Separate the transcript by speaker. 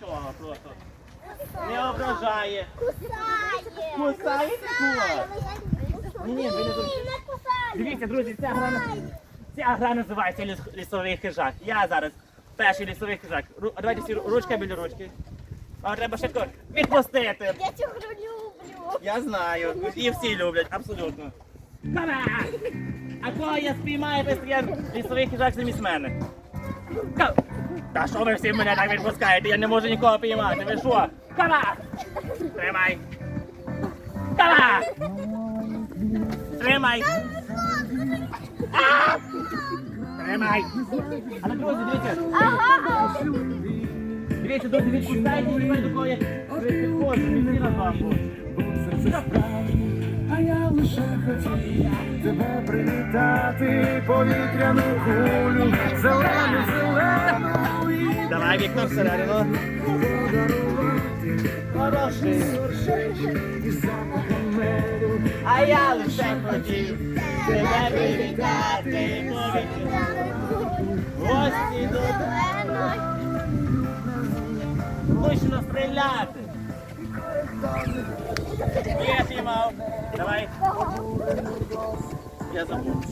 Speaker 1: нічого просто. Не ображає.
Speaker 2: Кусає.
Speaker 1: Кусає
Speaker 2: Кусає.
Speaker 1: Ні, ні, ви не.
Speaker 2: Кусає.
Speaker 1: Дивіться, друзі, ця гра, ця гра називається ліс- лісовий хижак. Я зараз перший лісовий хижак. Ру- Давайте всі ру- ручка біля ручки. А треба швидко відпустити.
Speaker 2: Я цю гру люблю.
Speaker 1: Я знаю. І всі люблять, абсолютно. Кара! А кого я спіймаю, то я лісовий хижак замість мене. Ка- Та що ви всі мене так відпускаєте? Я не можу нікого піймати. Ви що? Кара! Тримай! Кара! Тримай! А! Тримай! Але друзі, дивіться,
Speaker 2: Ага, а
Speaker 1: дивіться, друзі, відпускайте і тепер до кого я підходжу, не всі на вам.
Speaker 3: А я лише хотів тебе привітати, повітряну кулю, і
Speaker 1: Давай вікно всередину. Хороший. А я лише хотів тебе привітати. Гості до Точно стріляти. Я піймав. Давай. Я забув.